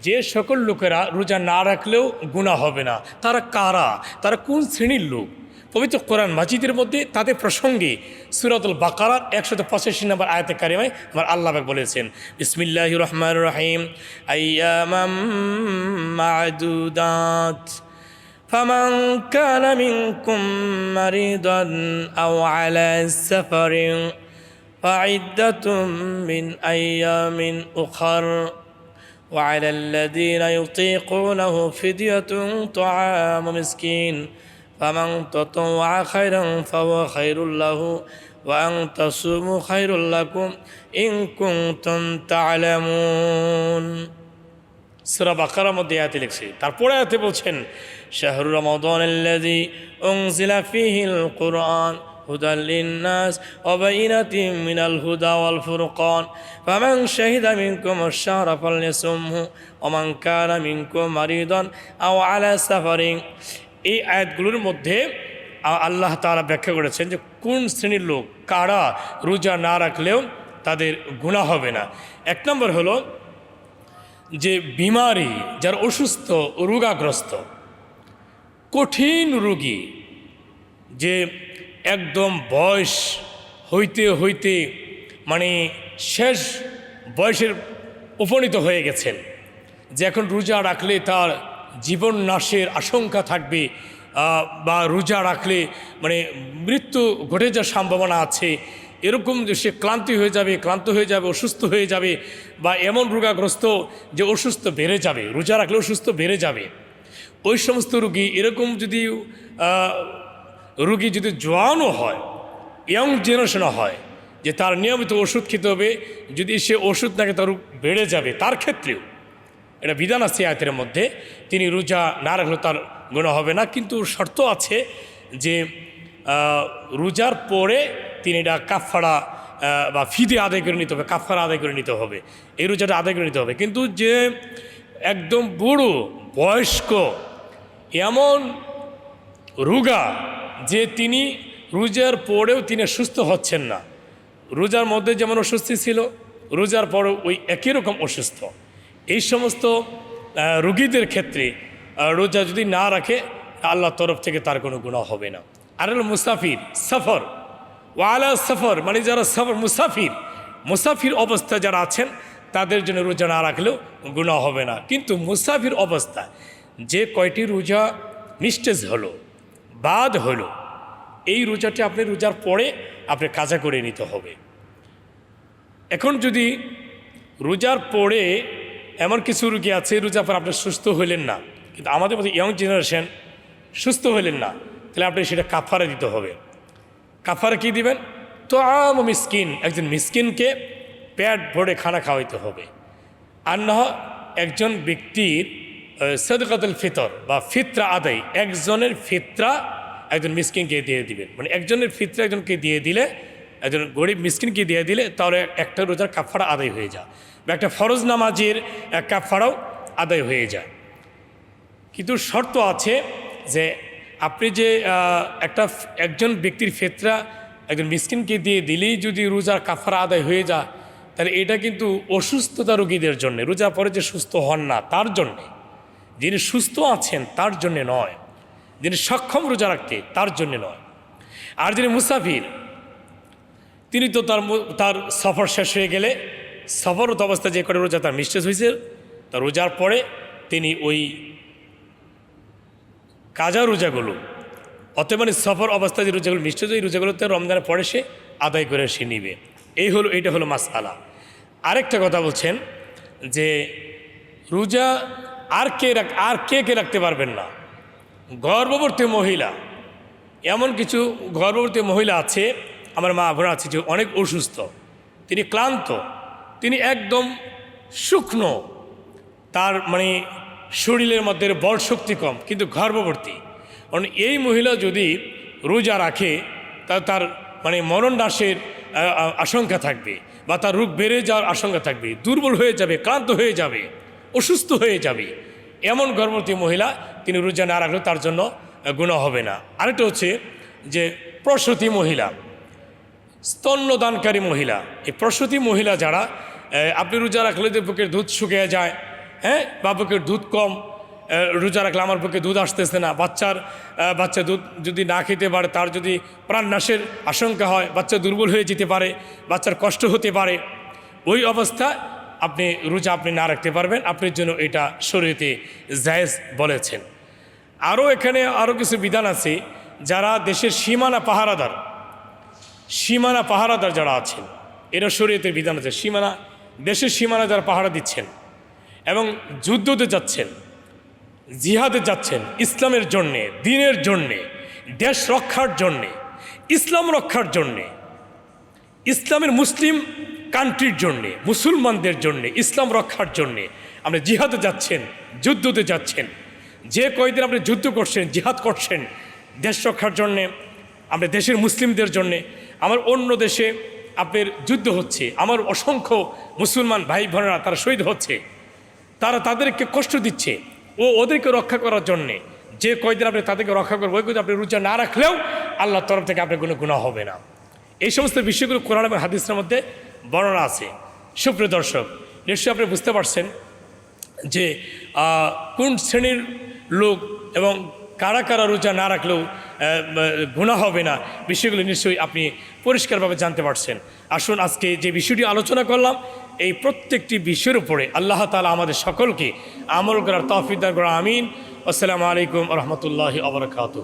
যে সকল লোকেরা রোজা না রাখলেও গুণা হবে না তারা কারা তারা কোন শ্রেণীর লোক পবিত্র কোরআন মাজিদের মধ্যে তাদের প্রসঙ্গে সুরাতুল বাকারার একশত পঁচাশি নম্বর আয়তে কারিমায় আমার আল্লাহ পাক বলেছেন বিসমিল্লাহ রহমান রহিম আইয়ামাম মাদুদাত فمن كان منكم مريضا أو على سفر فعدة من أيام أخر وعلى الذين يطيقونه فدية طعام مسكين فمن تطوع خيرا فهو خير له وأن تصوموا خير لكم إن كنتم تعلمون সুরা বাকারার মধ্যে আয়াতে লিখছে তারপরে আয়াতে বলছেন শাহরু রমাদান আল্লাযী উনজিলা ফীহিল কুরআন হুদাল লিন-নাস মিনাল হুদা ওয়াল ফুরকান। ফামান শাহিদা মিনকুম আশ-শাহরা ফালইয়াসুমহু ওয়া মান কানা মিনকুম মারিদান আও আলা সাফারিন। এই আয়াতগুলোর মধ্যে আল্লাহ তাআলা ব্যাখ্যা করেছেন যে কোন শ্রেণির লোক, কারা রোজা না রাখলেও তাদের গুণা হবে না। এক নম্বর হলো যে বিমারি যার অসুস্থ, রোগাগ্রস্ত, কঠিন রোগী যে একদম বয়স হইতে হইতে মানে শেষ বয়সের উপনীত হয়ে গেছেন। যে এখন রোজা রাখলে তার জীবন নাশের আশঙ্কা থাকবে বা রোজা রাখলে মানে মৃত্যু ঘটে যাওয়ার সম্ভাবনা আছে। এরকম যে সে ক্লান্তি হয়ে যাবে, ক্লান্ত হয়ে যাবে, অসুস্থ হয়ে যাবে, বা এমন রোগাগ্রস্ত যে অসুস্থ বেড়ে যাবে, রোজা রাখলে অসুস্থ বেড়ে যাবে। ওই সমস্ত রুগী এরকম যদি রুগী যদি জোয়ানও হয় ইয়ং জেনারেশনও হয়, যে তার নিয়মিত ওষুধ খেতে হবে, যদি সে ওষুধ নাকি তার বেড়ে যাবে, তার ক্ষেত্রেও এটা বিধান আছে আয়তের মধ্যে, তিনি রোজা না রাখলে তার গুণা হবে না, কিন্তু শর্ত আছে যে রোজার পরে তিনি এটা কাফাড়া বা ফিদে আদায় করে নিতে হবে কাফারা আদায় করে নিতে হবে, এই রোজাটা আদায় করে নিতে হবে, কিন্তু যে একদম বুড়ো, বয়স্ক, এমন রোগা যে তিনি রোজার পরেও তিনি সুস্থ হচ্ছেন না। রোজার মধ্যে যেমন অস্বস্তি ছিল, রোজার পরেও ওই একই রকম অসুস্থ। এই সমস্ত রুগীদের ক্ষেত্রে রোজা যদি না রাখে, আল্লাহর তরফ থেকে তার কোনো গুণা হবে না। আর হলো মুসাফির, সফর। ওয়ালা সফর মানে যারা সফর, মুসাফির। মুসাফির অবস্থা যারা আছেন, তাদের জন্য রোজা না রাখলেও গুণা হবে না। কিন্তু মুসাফির অবস্থা, যে কয়টি রোজা নিস্তেজ হলো বাদ হলো। এই রোজাটি আপনি রোজার পরে আপনি কাজা করে নিতে হবে। এখন যদি রোজার পরে এমন কিছু রুগী আছে রোজার পর আপনি সুস্থ হইলেন না, কিন্তু আমাদের মধ্যে ইয়ং জেনারেশন সুস্থ হইলেন না, তাহলে আপনি সেটা কাফারা দিতে হবে। কাফারা কি দিবেন? তো আম মিসকিন, একজন মিসকিনকে পেট ভরে খানা খাওয়াইতে হবে। আর না একজন ব্যক্তির সদকাতুল ফিতর বা ফিতরা আদায়। একজনের ফিতরা একজন মিসকিনকে দিয়ে দিবেন। মানে একজনের ফিতরা একজনকে দিয়ে দিলে, একজন গরিব মিসকিনকে দিয়ে দিলে তাহলে একটা রোজার কাফারা আদায় হয়ে যায়। বা একটা ফরজ নামাজের কাফারাও আদায় হয়ে যায়। কিন্তু শর্ত আছে যে আপনি যে একটা একজন ব্যক্তির ফেতরা একজন মিসকিনকে দিয়ে দিলেই যদি রোজার কাফারা আদায় হয়ে যায়, তাহলে এটা কিন্তু অসুস্থতা রোগীদের জন্য রোজা পরে যে সুস্থ হন না, তার জন্যে। যিনি সুস্থ আছেন, তার জন্য নয়। যিনি সক্ষম রোজা রাখতে, তার জন্যে নয়। আর যিনি মুসাফির, তিনি তো তার তার সফর শেষ হয়ে গেলে সফরত অবস্থা যে করে রোজা তার মিস্টেস হয়েছে তার রোজার পরে তিনি ওই কাজা রোজাগুলো অতএব মানে সফর অবস্থায় যে রোজাগুলো মিষ্টি এই রোজাগুলোতে রমজানের পরে সে আদায় করে সে নিবে। এই হলো, এইটা হলো মাসালা আরেকটা কথা বলছেন যে রোজা আর কে আর কে কে রাখতে পারবেন না? গর্ভবর্তী মহিলা। এমন কিছু গর্ভবতী মহিলা আছে আমার মা বোন আছে যে অনেক অসুস্থ। তিনি ক্লান্ত। তিনি একদম শুকনো। তার মানে শরীরের মধ্যে বল শক্তি কম কিন্তু গর্ভবতী। কারণ এই মহিলা যদি রোজা রাখে তা তার মানে মরণ আ, আশঙ্কা থাকবে বা তার রোগ বেড়ে যাওয়ার আশঙ্কা থাকবে। দুর্বল হয়ে যাবে ক্লান্ত হয়ে যাবে। অসুস্থ হয়ে যাবে। এমন গর্ভবতী মহিলা, তিনি রোজা না রাখলে তার জন্য গুণা হবে না। আরেকটা হচ্ছে যে প্রসূতি মহিলা, স্তন্যদানকারী মহিলা। এই প্রসূতি মহিলা যারা আপনি রোজা রাখলে যে বুকের দুধ শুকিয়ে যায় হ্যাঁ বাবুকের দুধ কম রোজা রাখলে আমার পক্ষে দুধ আসতেছে না, বাচ্চার বাচ্চা দুধ যদি না খেতে পারে, তার যদি প্রাণনাশের আশঙ্কা হয়, বাচ্চা দুর্বল হয়ে যেতে পারে, বাচ্চার কষ্ট হতে পারে, ওই অবস্থা আপনি রোজা আপনি না রাখতে পারবেন, আপনার জন্য এটা শরীয়তে জায়েজ বলেছেন। আরও এখানে আরও কিছু বিধান আছে, যারা দেশের সীমানা পাহারাদার সীমানা পাহারাদার যারা আছেন, এরা শরীয়তের বিধান আছে, সীমানা, দেশের সীমানা যারা পাহারা দিচ্ছেন এবং যুদ্ধতে যাচ্ছেন, জিহাদে যাচ্ছেন, ইসলামের জন্যে, দিনের জন্যে, দেশ রক্ষার জন্যে, ইসলাম রক্ষার জন্যে, ইসলামের মুসলিম কান্ট্রির জন্যে, মুসলমানদের জন্যে, ইসলাম রক্ষার জন্যে আপনি জিহাদে যাচ্ছেন, যুদ্ধতে যাচ্ছেন। যে কয়দিন আপনি যুদ্ধ করছেন, জিহাদ করছেন, দেশ রক্ষার জন্যে, আপনি দেশের মুসলিমদের জন্যে, আমার অন্য দেশে আপনার যুদ্ধ হচ্ছে, আমার অসংখ্য মুসলমান ভাই বোনেরা তারা শহীদ হচ্ছে, তারা তাদেরকে কষ্ট দিচ্ছে, ও ওদেরকে রক্ষা করার জন্যে, যে কয়দিন আপনি তাদেরকে রক্ষা করবেন, ওই কয়দিন আপনি রোজা না রাখলেও আল্লাহর তরফ থেকে আপনার কোনো গুণা হবে না। এই সমস্ত বিষয়গুলো কোরআন এবং হাদিসের মধ্যে বর্ণনা আছে। সুপ্রিয় দর্শক, নিশ্চয়ই আপনি বুঝতে পারছেন যে কোন শ্রেণির লোক এবং কারা কারা রোজা না রাখলেও গুণা হবে না, বিষয়গুলো নিশ্চয়ই আপনি পরিষ্কারভাবে জানতে পারছেন। আসুন আজকে যে বিষয়টি আলোচনা করলাম, এই প্রত্যেকটি বিষয়ের উপরে আল্লাহ তালা আমাদের সকলকে আমল করার তফিদার করা আমিন। আসসালামু আলাইকুম রহমতুল্লাহ আবরকাত